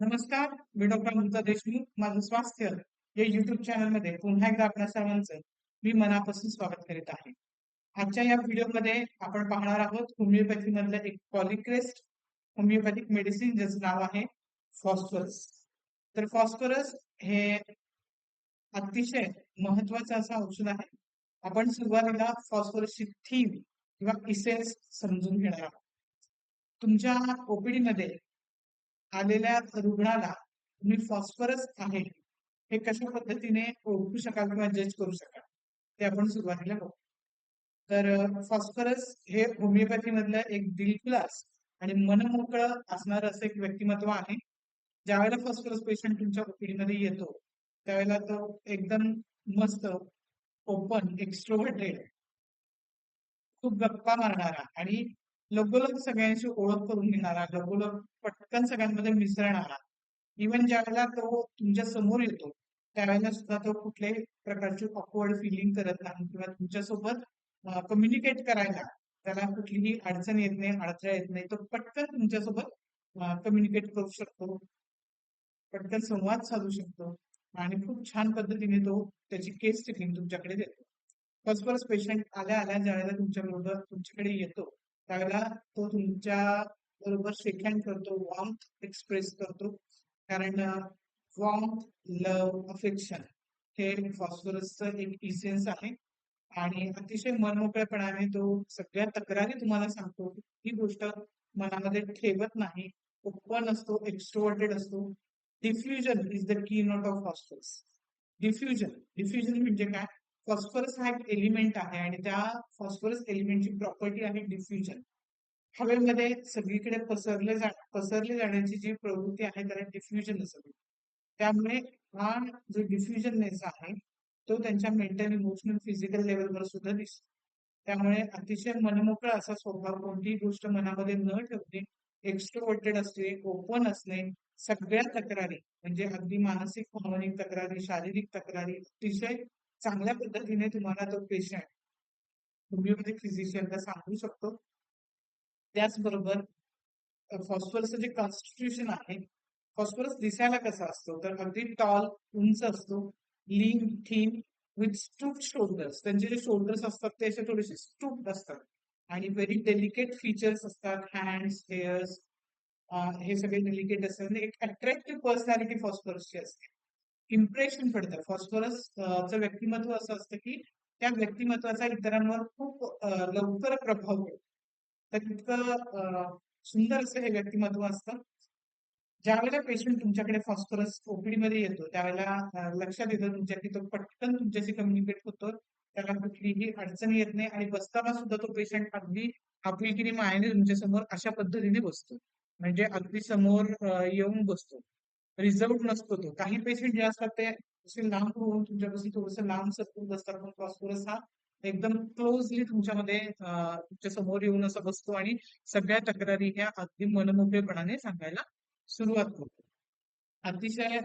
नमस्कार मी डॉक्टर अमृता देशमुख. माझं स्वास्थ्य या युट्यूब चॅनलमध्ये पुन्हा एकदा आपल्या सर्वांचं मी मनापासून स्वागत करीत आहे. आजच्या या व्हिडिओमध्ये आपण पाहणार आहोत होमिओपॅथी मधलं एक पॉलिक्रेस्ट होमिओपॅथिक मेडिसिन ज्याचं नाव आहे फॉस्फरस तर फॉस्फरस हे अतिशय महत्वाचं असं औषध आहे. आपण सुरुवातीला फॉस्फरसची थीम किंवा इसेन्स समजून घेणार आहोत. तुमच्या ओपीडी मध्ये आलेल्या रुग्णाला तुम्ही फॉस्फरस आहे. हे कशा पद्धतीने ओळखू शकाल किंवा जज करू शकाल? ते आपण सुरुवातीला बघू. तर फॉस्फरस हे होमिओपॅथी मधलं एक दिलखुलास आणि मनमोकळं असणारं असं एक व्यक्तिमत्व आहे. ज्यावेळेला फॉस्फरस पेशंट तुमच्या ओपीडीमध्ये येतो त्यावेळेला तो एकदम मस्त ओपन एक्स्ट्रोवर्टेड खूप गप्पा मारणारा आणि लगोलग सगळ्यांशी ओळख करून घेणारा लगोलग पटकन सगळ्यांमध्ये मिसळणारा इव्हन ज्या वेळेला तो तुमच्यासमोर येतो त्यावेळेला सुद्धा तो कुठल्याही प्रकारची ऑकवर्ड फिलिंग करत नाही किंवा तुमच्यासोबत कम्युनिकेट करायला त्याला कुठलीही अडचण येत नाही अडथळा येत नाही. तो पटकन तुमच्यासोबत कम्युनिकेट करू शकतो. पटकन संवाद साधू शकतो. आणि खूप छान पद्धतीने तो त्याची केस टिकिंग तुमच्याकडे देतो. फर्स्ट पेशंट आल्या आल्या ज्या वेळेला तुमच्या बरोबर तुमच्याकडे येतो त्यावेळेला तो तुमच्या बरोबर शेक हँड करतो वॉर्म एक्सप्रेस करतो. कारण वॉर्म लव अफेक्शन हे फॉस्फरसचं एक इसेन्स आहे. आणि अतिशय मनमोकळेपणाने तो सगळ्या तक्रारी तुम्हाला सांगतो. ही गोष्ट मनामध्ये ठेवत नाही. ओपन असतो एक्स्ट्रोवर्टेड असतो. Diffusion is the keynote of hostels diffusion diffusion म्हणजे काय? फॉस्फरस हा एक एलिमेंट आहे आणि त्या फॉस्फरस एलिमेंटची प्रॉपर्टी आहे डिफ्युजन. हवेमध्ये सगळीकडे पसरले जा पसरले जाण्याची जी प्रवृत्ती आहे त्याला डिफ्युजन असं त्यामुळे हा जो डिफ्युजननेस आहे तो त्यांच्या मेंटल इमोशनल फिजिकल लेवलवर सुद्धा दिसतो. त्यामुळे अतिशय मनमोकळा असा स्वभाव कोणतीही गोष्ट मनामध्ये न ठेवते एक्स्ट्रोवर्टेड असते ओपन असणे सगळ्या तक्रारी म्हणजे अगदी मानसिक भावनिक तक्रारी शारीरिक तक्रारी अतिशय चांगल्या पद्धतीने तुम्हाला तो पेशंट होमिओपॅथिक फिजिशियनला सांगू शकतो. त्याचबरोबर फॉस्फरसचं जे कॉन्स्टिट्यूशन आहे फॉस्फरस दिसायला कसा असतो? तर अगदी टॉल उंच असतो. Lean thin with stoop shoulders त्यांचे जे शोल्डर्स असतात ते असे थोडेसे स्टूप असतात. आणि व्हेरी डेलिकेट फीचर्स असतात. हँड्स हेअर्स हे सगळे डेलिकेट असतात. म्हणजे एक अट्रॅक्टिव्ह पर्सनॅलिटी फॉस्फरसची असते. इम्प्रेशन पडतं. फॉस्फरसचं व्यक्तिमत्व असं असतं की त्या व्यक्तिमत्वाचा इतरांवर खूप लवकर प्रभाव पडतो. तर इतकं सुंदर असं हे व्यक्तिमत्व असतं. ज्यावेळेला पेशंट तुमच्याकडे फॉस्फरस ओपीडी मध्ये येतो त्यावेळेला लक्षात येतं तुमच्या की तो पटकन तुमच्याशी कम्युनिकेट होतो. त्याला कुठलीही अडचण येत नाही आणि बसताना सुद्धा तो पेशंट अगदी आपुलकीने मायाने तुमच्यासमोर अशा पद्धतीने बसतो. म्हणजे अगदी समोर येऊन बसतो. रिझर्व नसतो तो. काही पेशंट जे असतात ते असे लांब होऊन तुमच्यापासून थोडस लांब सपोर्ट असतात पण फॉस्फरस हा एकदम क्लोजली तुमच्यामध्ये तुमच्यासमोर येऊन असं बसतो आणि सगळ्या तक्रारी ह्या अगदी मनमोकळेपणाने सांगायला सुरुवात करतो. अतिशय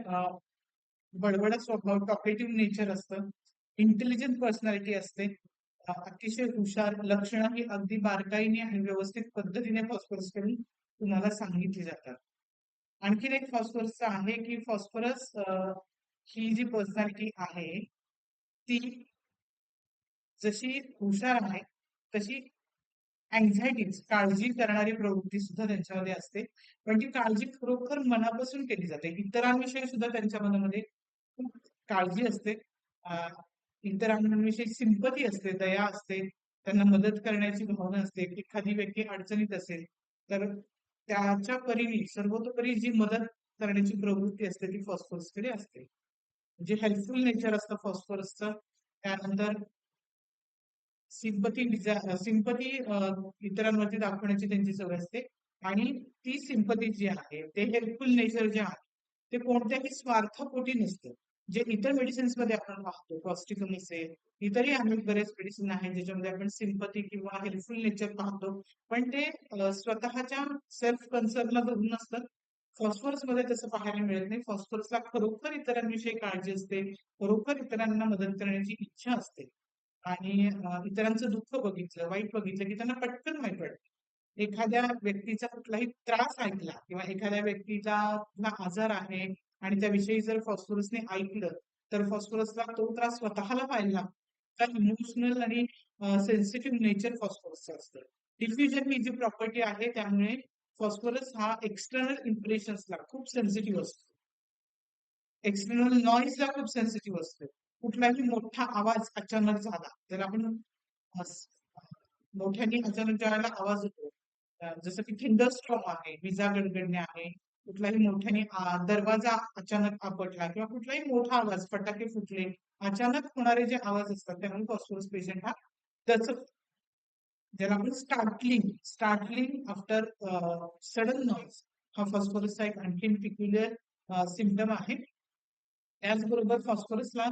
बडबड स्वभाव टॉकेटिव्ह नेचर असतं. इंटेलिजंट पर्सनॅलिटी असते. अतिशय हुशार लक्षणं ही अगदी बारकाईने आणि व्यवस्थित पद्धतीने फॉस्फोरस करून तुम्हाला सांगितली जातात. आणखीन एक फॉस्फरस आहे की फॉस्फरस ही जी पर्सनॅलिटी आहे ती जशी हुशार आहे तशी अँझायटी काळजी करणारी प्रवृत्ती सुद्धा त्यांच्यामध्ये असते. पण ती काळजी खरोखर मनापासून केली जाते. इतरांविषयी सुद्धा त्यांच्या मनामध्ये खूप काळजी असते. इतरांविषयी सिंपती असते दया असते त्यांना मदत करण्याची भावना असते एखादी व्यक्ती अडचणीत असेल तर त्याच्या परीने सर्वतोपरी जी मदत करण्याची प्रवृत्ती असते ती फॉस्फरसकडे असते. जे हेल्पफुल नेचर असतं फॉस्फरसचं त्यानंतर सिंपती सिंपती इतरांवरती दाखवण्याची त्यांची सवय असते. आणि ती सिंपती जी आहे ते हेल्पफुल नेचर जे आहे ते कोणत्याही स्वार्थापोटी नसतं. जे इतर मेडिसिन्समध्ये आपण पाहतो कॉस्टिकम असेल इतरही अनेक बरेच मेडिसिन आहेत ज्याच्यामध्ये आपण सिंपथी किंवा हेल्पफुल नेचर पाहतो. पण ते स्वतःच्या सेल्फ कन्सर्नला धरून असतात फॉस्फरसमध्ये तसं पाहायला मिळत नाही. फॉस्फरसला खरोखर इतरांविषयी काळजी असते. खरोखर इतरांना मदत करण्याची इच्छा असते. आणि इतरांचं दुःख बघितलं वाईट बघितलं की त्यांना पटकन माहीत पडतं. एखाद्या व्यक्तीचा कुठलाही त्रास ऐकला किंवा एखाद्या व्यक्तीचा कुठला आजार आहे आणि त्याविषयी जर फॉस्फरसने ऐकलं तर फॉस्फरसला तो त्रास स्वतःला व्हायला तर इमोशनल आणि सेन्सिटिव्ह नेचर फॉस्फरसचं असतं. डिफ्युजन ही जी प्रॉपर्टी आहे त्यामुळे फॉस्फरस हा एक्सटर्नल इम्प्रेशन्सला खूप सेन्सिटिव्ह असतो. एक्सटर्नल नॉईजला खूप सेन्सिटिव्ह असतो. कुठलाही मोठा आवाज अचानक झाला तर आपण मोठ्याने अचानक ज्यावेळेला आवाज होतो जसं की स्ट्रॉम आहे विजा गडगडणे आहे कुठलाही मोठ्याने दरवाजा अचानक आपटला किंवा कुठलाही मोठा आवाज फटाके फुटले अचानक होणारे जे आवाज असतात त्यामुळे फॉस्फोरस पेशंट हा त्याच ज्याला आपण startling startling after sudden noise हा फॉस्फोरसचा एक आणखीन पिक्युलर सिम्पटम आहे. त्याचबरोबर फॉस्फोरसला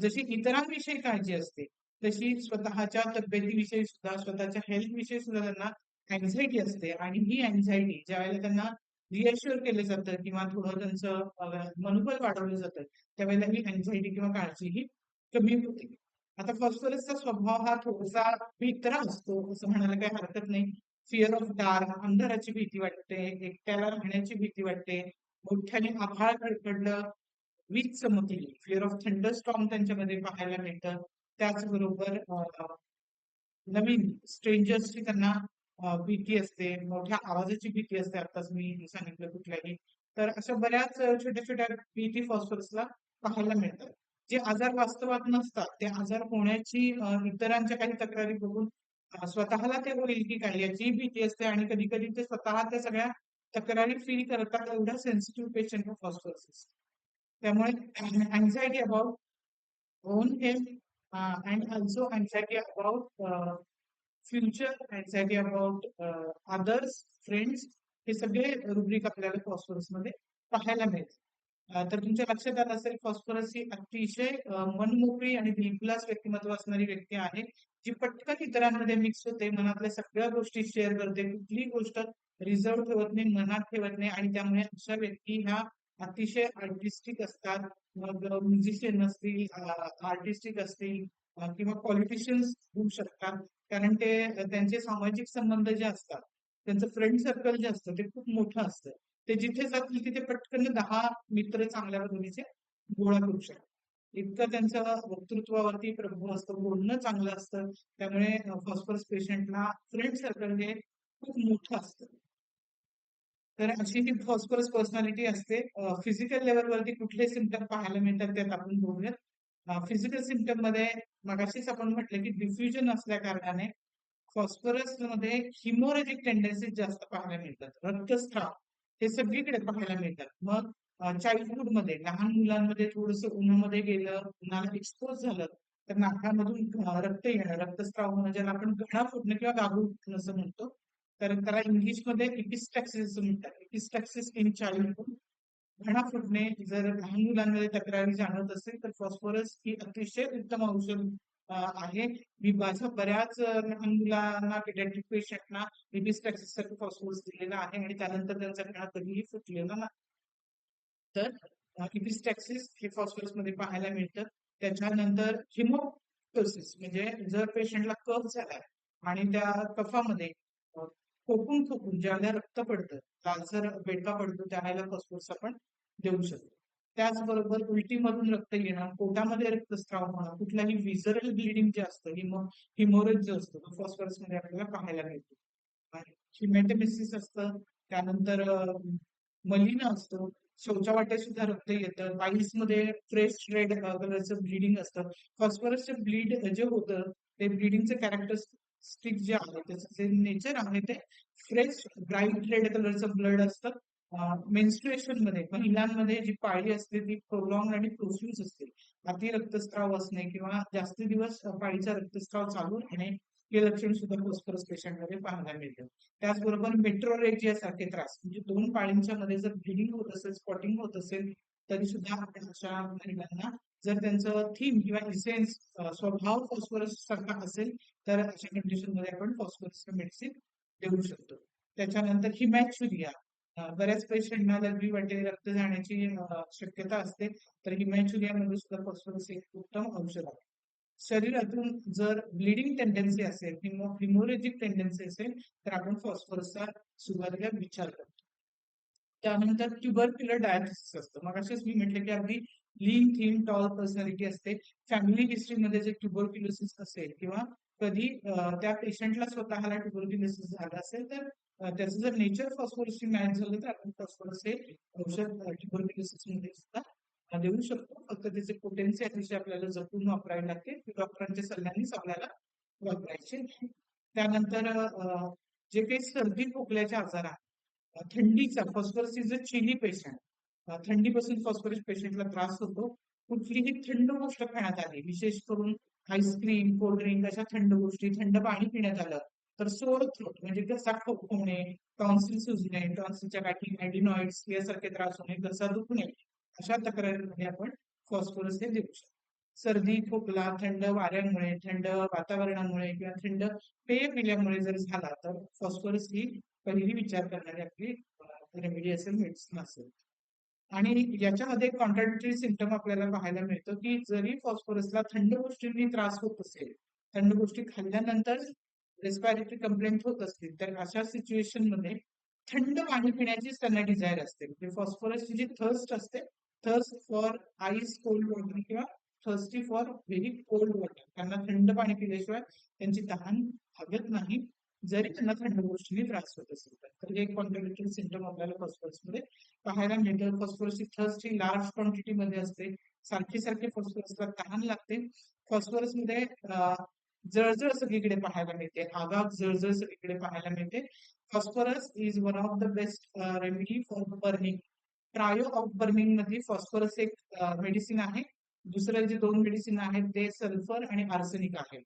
जशी इतरांविषयी काळजी असते तशी स्वतःच्या तब्येतीविषयी सुद्धा स्वतःच्या हेल्थ विषयी सुद्धा त्यांना अँझायटी असते. आणि ही अँझायटी ज्या वेळेला त्यांना रिअश्युअर केलं जातं किंवा थोडं त्यांचं मनोबल वाढवलं जातं. त्यावेळेला ही अँझायटी किंवा काळजी ही कमी होते. आता फॉस्फरसचा स्वभाव हा थोडासा भित्रा असतो असं म्हणायला काही हरकत नाही. फिअर ऑफ डार्क अंधाराची भीती वाटते एकट्याला राहण्याची भीती वाटते मोठ्याने आभाळ कडकडलं वीज चमकली फिअर ऑफ थंडर स्टॉम त्यांच्यामध्ये पाहायला मिळतं. त्याचबरोबर नवीन स्ट्रेंजर्सची त्यांना भीती असते मोठ्या आवाजाची भीती असते आताच मी सांगितलं कुठल्याही. तर अशा बऱ्याच छोट्या छोट्या भीती फॉस्फरसला पाहायला मिळतात. जे आजार वास्तवात नसतात ते आजार होण्याची इतरांच्या काही तक्रारी बघून स्वतःला ते होईल की काय याची भीती असते आणि कधी कधी ते स्वतः त्या सगळ्या तक्रारी फील करतात एवढा सेन्सिटिव्ह पेशंट फॉस्फरसिस त्यामुळे anxiety about own health and also anxiety about future anxiety about others friends हे सगळे रुब्रिक आपल्याला फॉस्फरसमध्ये पाहायला मिळते तर तुमच्या लक्षात आलं असेल फॉस्फरस ही अतिशय मनमोकळी आणि दिलखुलास व्यक्तिमत्व असणारी व्यक्ती आहे जी पटकन इतरांमध्ये मिक्स होते मनातल्या सगळ्या गोष्टी शेअर करते कुठलीही गोष्ट रिझर्व ठेवत नाही मनात ठेवत नाही आणि त्यामुळे अशा व्यक्ती ह्या अतिशय आर्टिस्टिक असतात. मग म्युझिशियन असतील आर्टिस्टिक असतील किंवा पॉलिटिशियन्स होऊ शकतात. कारण ते त्यांचे सामाजिक संबंध जे असतात त्यांचं फ्रेंड सर्कल जे असतं ते खूप मोठं असतं. ते जिथे जातील तिथे पटकन दहा मित्र चांगल्या पद्धतीचे गोळा करू शकतात. इतकं त्यांचं वक्तृत्वावरती प्रभाव असतं बोलणं चांगलं असतं. त्यामुळे फॉस्फरस पेशंटला फ्रेंड सर्कल हे खूप मोठं असतं. तर अशी ही फॉस्फरस पर्सनॅलिटी असते फिजिकल लेवलवरती कुठले सिमटम पाहायला मिळतात त्यात आपण बोलूयात फिजिकल सिमटममध्ये मगाशीच आपण म्हटलं की डिफ्युजन असल्या कारणाने फॉस्फरसमध्ये हिमोरेजिक टेंडन्सीज जास्त पाहायला मिळतात. रक्तस्त्राव हे सगळीकडे पाहायला मिळतात. मग चाइल्डहुडमध्ये लहान मुलांमध्ये थोडस उन्हामध्ये गेलं उन्हाला एक्सपोज झालं तर नाकामधून रक्त येणं रक्तस्त्राव होणं ज्याला आपण घडा फुटणं किंवा गाभू फुटणं असं म्हणतो तर त्याला इंग्लिशमध्ये इपिस्टॅक्सिस म्हणतात. इपिस्टॅक्सिस इन चाइल्डहुड घणा फुटणे जर लहान मुलांमध्ये तक्रारी जाणवत असेल तर फॉस्फरस ही अतिशय उत्तम औषध आहे. मी माझ्या बऱ्याच लहान मुलांना पेडियाट्रिक पेशंटना इपिस्टॅक्सिससाठी फॉस्फरस दिलेला आहे आणि त्यानंतर त्यांचा घडा कधीही फुटलेला नाही. तर इपिस्टॅक्सिस हे फॉस्फरसमध्ये पाहायला मिळतं. त्याच्यानंतर हिमोटोसिस म्हणजे जर पेशंटला कफ झालाय आणि त्या कफामध्ये खोकून खोकून ज्याला रक्त पडतं लालसर बेडका पडतो त्यावेळेला फॉस्फरस आपण देऊ शकतो. त्याचबरोबर उलटीमधून रक्त येणं पोटामध्ये रक्तस्राव होणं कुठल्याही विजरल ब्लिडिंग जे असतं हिमो हिमोरेज जो असतो तो फॉस्फरसमध्ये आपल्याला पाहायला मिळतो. हिमेटेमिसिस असतं त्यानंतर मलिना असतो शौचावाटे सुद्धा रक्त येतं पाईल्समध्ये फ्रेश रेड कलरचं ब्लिडिंग असतं. फॉस्फरसचं ब्लीड जे होतं ते ब्लिडिंगचं कॅरेक्टर स्टिक जे आहे त्याचं जे नेचर आहे ते फ्रेश ब्राईट रेड कलरचं ब्लड असतं. मेन्स्ट्रुएशनमध्ये महिलांमध्ये जी पाळी असते ती प्रोलॉंग आणि प्रोफ्यूज असते. अति रक्तस्राव असणे किंवा जास्त दिवस पाळीचा रक्तस्राव चालू राहणे हे लक्षण सुद्धा पोस्परस पेशंटमध्ये पाहायला मिळतं. त्याचबरोबर मेट्रोरेजिया सारखे त्रास म्हणजे दोन पाळींच्या मध्ये जर ब्लिडिंग होत असेल स्पॉटिंग होत असेल तरी सुद्धा अशा महिलांना जर त्यांचं थीम किंवा इसेन्स स्वभाव फॉस्फरस सारखा असेल तर अशा कंडिशनमध्ये आपण फॉस्फरस मेडिसिन देऊ शकतो. त्याच्यानंतर हिमॅच्युरिया. बऱ्याच पेशंटना लघवी वाटे रक्त जाण्याची शक्यता असते तर हिमॅच्युरिया मध्ये सुद्धा फॉस्फरस एक उत्तम औषध आहे. शरीरातून जर ब्लिडिंग टेंडन्सी असेल किंवा हिमोरेजिक टेंडन्सी असेल तर आपण फॉस्फरसचा सुरुवातीला विचार करतो. त्यानंतर ट्युबरक्युलर डायलिसिस असतं. मग असेच मी म्हटलं की अगदी लीन थीन टॉल पर्सनॅलिटी असते. फॅमिली हिस्ट्रीमध्ये जे ट्युबरक्युलोसिस असेल किंवा कधी त्या पेशंटला स्वतःला ट्युबरक्युलोसिस झाला असेल तर त्याचं जर नेचर फॉस्फोरसची मॅच झालं तर आपण फॉस्फोरस हे औषध ट्युबरक्युलोसिसमध्ये सुद्धा देऊ शकतो. फक्त त्याचे पोटेन्सी अतिशय आपल्याला जपून वापरावे लागते. डॉक्टरांच्या सल्ल्यानेच आपल्याला वापरायचे. त्यानंतर जे काही सर्दी खोकल्याचे आजार आहेत थंडीचा phosphorus is a chilly patient थंडीपासून फॉस्फरस पेशंटला त्रास होतो. कुठलीही थंड गोष्ट खाण्यात आली विशेष करून आईस्क्रीम कोल्ड्रिंक अशा थंड गोष्टी थंड पाणी पिण्यात आलं तर सोर थ्रोट म्हणजे घसा होणे टॉन्सिल सुजणे टॉन्सिलच्या गाठी ऍडिनॉइड्स यासारखे त्रास होणे घसा दुखणे अशा तक्रारीमध्ये आपण फॉस्फरस हे देऊ शकतो. सर्दी खोकला थंड वाऱ्यामुळे थंड वातावरणामुळे किंवा थंड पेय पिल्यामुळे जर झाला तर फॉस्फरस ही पहिली विचार करणारी आपली रेमेडी असेल मेडिसिन असेल. आणि याच्यामध्ये कॉन्ट्रॅक्टरी सिमटम आपल्याला पाहायला मिळतो की जरी फॉस्फरसला थंड गोष्टींनी त्रास होत असेल थंड गोष्टी खाल्ल्यानंतर रेस्पायरेटरी कंप्लेंट होत असतील तर अशा सिच्युएशनमध्ये थंड पाणी पिण्याची त्यांना डिझायर असते. म्हणजे फॉस्फरसची जी थर्स्ट असते thirst for ice cold water किंवा thirsty for very cold water त्यांना थंड पाणी पिल्याशिवाय त्यांची तहान भागत नाही. जरी त्यांना थंड गोष्टीने त्रास होत असेल तर. हे कॉन्ट्रडिक्टरी सिमटम आपल्याला फॉस्फरसमध्ये पाहायला मिळतं. फॉस्फरसची थर्स्ट ही लार्ज क्वांटिटी मध्ये असते. सारखे सारखे फॉस्फरसला तहान लागते. फॉस्फरसमध्ये जळजळ सगळीकडे पाहायला मिळते. आगाग जळजळ सगळीकडे पाहायला मिळते. Phosphorus is one of the best remedy for burning trio of बर्निंगमध्ये phosphorus एक मेडिसिन आहे. दुसरे जे दोन मेडिसिन आहेत ते सल्फर आणि आर्सेनिक आहे.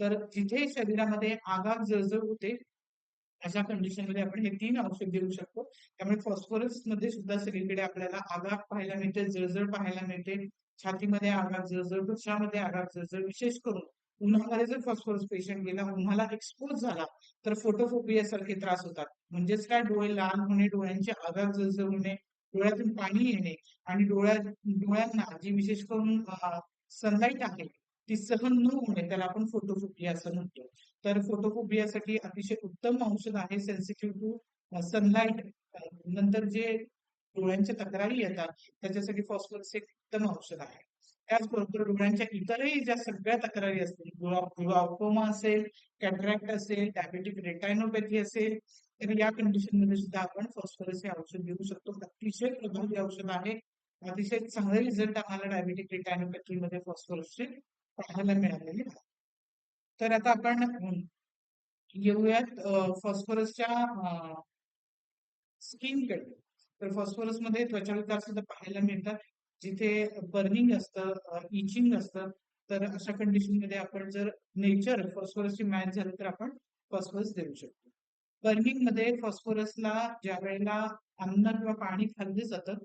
तर जिथे शरीरामध्ये आगाग जळजळ होते अशा कंडिशनमध्ये आपण हे तीन औषध देऊ शकतो. त्यामुळे फॉस्फरसमध्ये सुद्धा सगळीकडे आपल्याला आगाग पाहायला मिळते जळजळ पाहायला मिळते. छातीमध्ये आगाग जळजळ वृक्षामध्ये आगाग जळजळ विशेष करून उन्हामध्ये जर फॉस्फरस पेशंट गेला उन्हाला एक्सपोज झाला तर फोटोफोबिया सारखे त्रास होतात. म्हणजेच काय? डोळे लाल होणे डोळ्यांचे आगाग जळजळ होणे डोळ्यातून पाणी येणे आणि डोळ्या डोळ्यांना जी विशेष करून सनलाईट आहे ती सहन न होणे त्याला आपण फोटोफोबिया असं म्हणतो. तर फोटोफोबियासाठी अतिशय उत्तम औषध आहे सेन्सिटिव्ह टू सनलाईट नंतर जे डोळ्यांच्या तक्रारी येतात त्याच्यासाठी फॉस्फरस एक उत्तम औषध आहे. त्याचबरोबर डोळ्यांच्या इतरही ज्या सगळ्या तक्रारी असतील ग्लॉकोमा असेल कॅट्रॅक्ट असेल डायबेटिक रेटायनोपॅथी असेल तर या कंडिशनमध्ये सुद्धा आपण फॉस्फरस हे औषध देऊ शकतो. अतिशय प्रभावी औषध आहे. अतिशय चांगले रिझल्ट आम्हाला डायबेटिक रेटायनोपॅथी मध्ये फॉस्फरसचे पाहायला मिळालेले तर आता आपण येऊयात फॉस्फरसच्या स्किनकडे. तर फॉस्फरसमध्ये त्वचा विकार सुद्धा पाहायला मिळतात. जिथे बर्निंग असतं इचिंग असतं तर अशा कंडिशनमध्ये आपण जर नेचर फॉस्फरसची मॅच झालं तर आपण फॉस्फरस देऊ शकतो. बर्निंगमध्ये फॉस्फरसला ज्या वेळेला अन्न किंवा पाणी खाल्ले जातं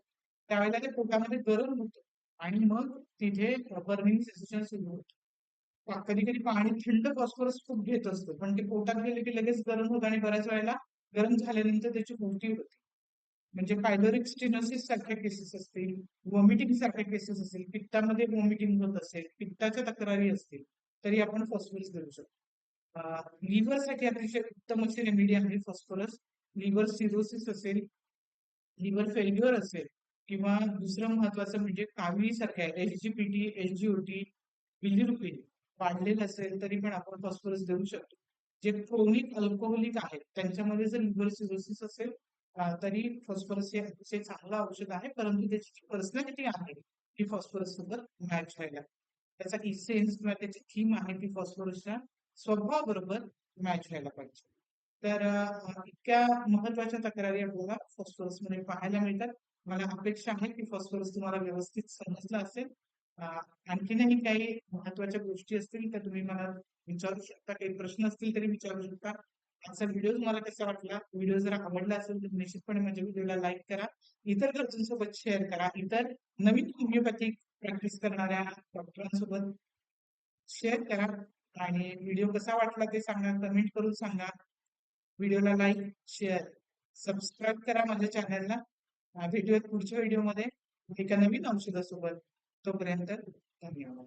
त्यावेळेला ते पोटामध्ये गरम होतं. आणि मग तिथे बर्निंग सेन्सेशन सुरू होतं. कधी कधी पाणी थंड फॉस्फरस खूप घेत असतो पण ते पोटात गेले की लगेच गरम होतं आणि बऱ्याच वेळेला गरम झाल्यानंतर त्याची उलटी होते. म्हणजे पायलोरिक स्टिनोसिस सारख्या केसेस असतील वॉमिटिंग सारख्या केसेस असतील पित्तामध्ये वॉमिटिंग होत असेल पित्ताच्या तक्रारी असतील तरी आपण फॉस्फरस देऊ शकतो. लिव्हरसाठी अतिशय उत्तम अशी रेमेडी आहे फॉस्फरस लिव्हर सिरोसिस असेल लिव्हर फेल्युअर असेल किंवा दुसरं महत्वाचं म्हणजे कावी सारख्या H G P T H G O T bilirubin वाढलेलं असेल तरी पण आपण फॉस्फरस देऊ शकतो. जे क्रोनिक अल्कोहोलिक आहेत त्यांच्यामध्ये जर लिव्हर सिरोसिस असेल तरी फॉस्फरस हे अतिशय चांगलं औषध आहे परंतु त्याची जी पर्सनॅलिटी आहे ती फॉस्फरस सोबत मॅच व्हायला. त्याचा इसेन्स किंवा त्याची थीम आहे ती फॉस्फरसच्या स्वभावाबरोबर मॅच व्हायला पाहिजे. तर इतक्या महत्त्वाच्या तक्रारी आपल्याला फॉस्फरसमध्ये पाहायला मिळतात. मला अपेक्षा आहे की फॉस्फरस तुम्हाला व्यवस्थित समजलं असेल. आणखीनही काही महत्त्वाच्या गोष्टी असतील तर तुम्ही मला विचारू शकता. काही प्रश्न असतील तरी विचारू शकता. आजचा व्हिडिओ तुम्हाला कसा वाटला? व्हिडिओ जर आवडला असेल तर निश्चितपणे माझ्या व्हिडिओला लाईक करा. इतर गरजूंसोबत शेअर करा. इतर नवीन होमिओपॅथिक प्रॅक्टिस करणाऱ्या डॉक्टरांसोबत शेअर करा. आणि व्हिडिओ कसा वाटला ते सांगा. कमेंट करून सांगा. व्हिडिओला लाईक शेअर सबस्क्राईब करा माझ्या चॅनलला भेटूयात पुढच्या व्हिडिओमध्ये एका नवीन औषधासोबत. तोपर्यंत धन्यवाद.